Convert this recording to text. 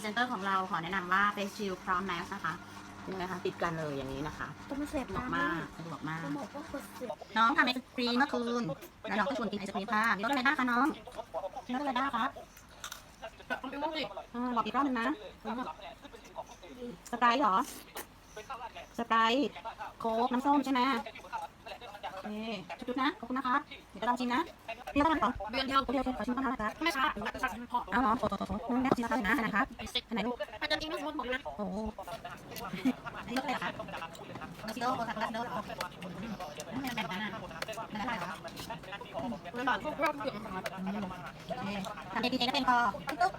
เซนเตอร์ของเราขอแนะนำว่า Face Shield พร้อมแมสนะคะนี่นะคะติดกันเลยอย่างนี้นะคะต้องมาเสพสะดวกมากสะดวกมากสมองก็กดเสียน้องทำไอศครีมเมื่อคืนแล้วน้องก็ชวนกินไอศครีมค่ะมีรสอะไรบ้างคะน้องมีรสอะไรบ้างครับอ่าบอกอีกรอบหนึงนะสไปร์เหรอสไปร์โค้กน้ำส้มใช่ไหมโอเคจุดๆนะขอบคุณนะคะเดี๋ยวจะลองชิมนะ เรียกว่าอะไรก่อนเดือนเดียวเดียวขอชิมก่อนนะครับไม่ช้าหรือว่าจะพอเอาหรอโอ้โหโอ้โหแม่ชิมนะคะหน่อยนะอันไหนครับอันไหนลูกมันจะกินไม่สมมติผมนะโอ้โหอันนี้รสอะไรคะมาซิโดโคคาโคลาซิโดเหรอทำไมมันแบบนั้นอะมันอะไรเหรอมันแบบพวกรอบเดือนนะครับโอเคทำเอพีเก็เป็นพอตุ๊ก